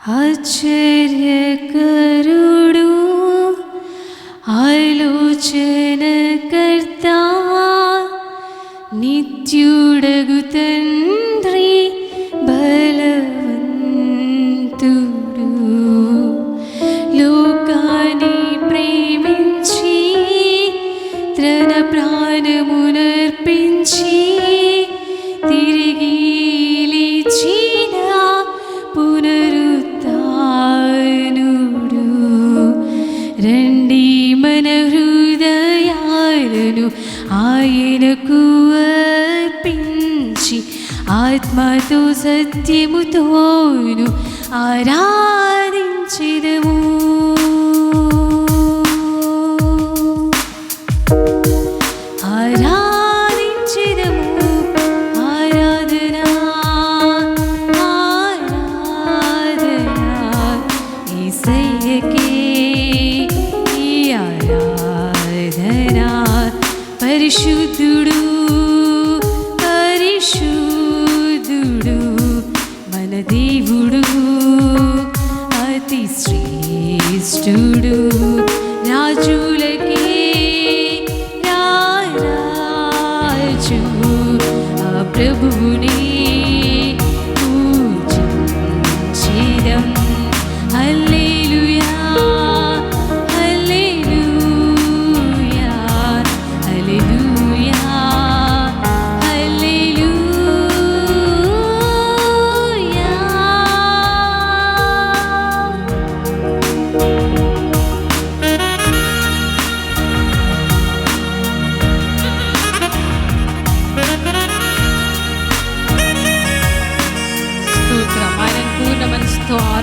ఆశ్చర్యకరుడు ఆలోచనకర్త నిత్యుడగు తండ్రి బలవంతుడు లోకాన్ని ప్రేమించి తన ప్రాణమునర్పించి తిరిగి ఆయనకు అర్పించి ఆత్మతో సత్యముతోను ఆరాధించిదము Say పరిశుద్ధుడు పరిశుద్ధుడు మన దేవుడు అతి శ్రేష్ఠుడు. రాజులకి రాజు ఆ ప్రభువుని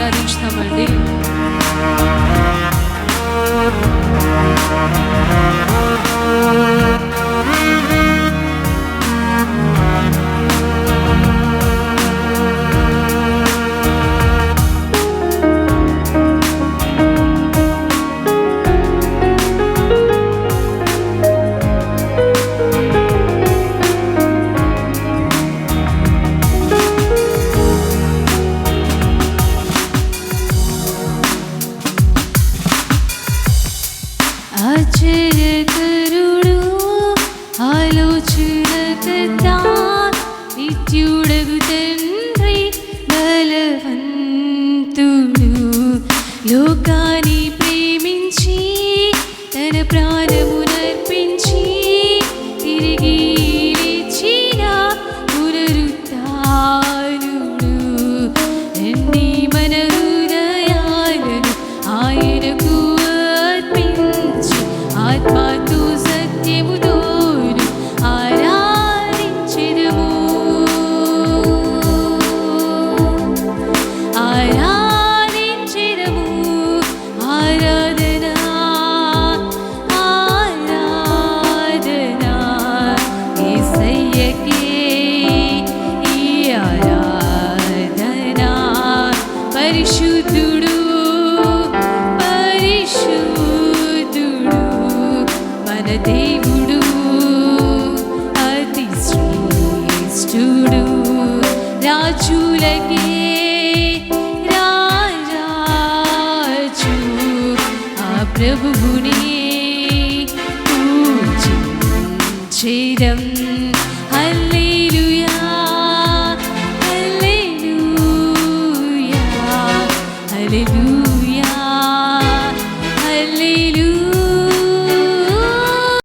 మనసుతో ఆశ్చర్యకరుడు ఆలోచనకర్త నిత్యుడగు తండ్రి బలవంతుడు. లోకాన్ని ప్రేమించి తన ప్రాణము దేవుడు అతి శ్రేష్ఠుడు. రాజులకే ప్రభువుని పూజించేదం హల్లెలూయా హల్లెలూయా హల్లెలూయా.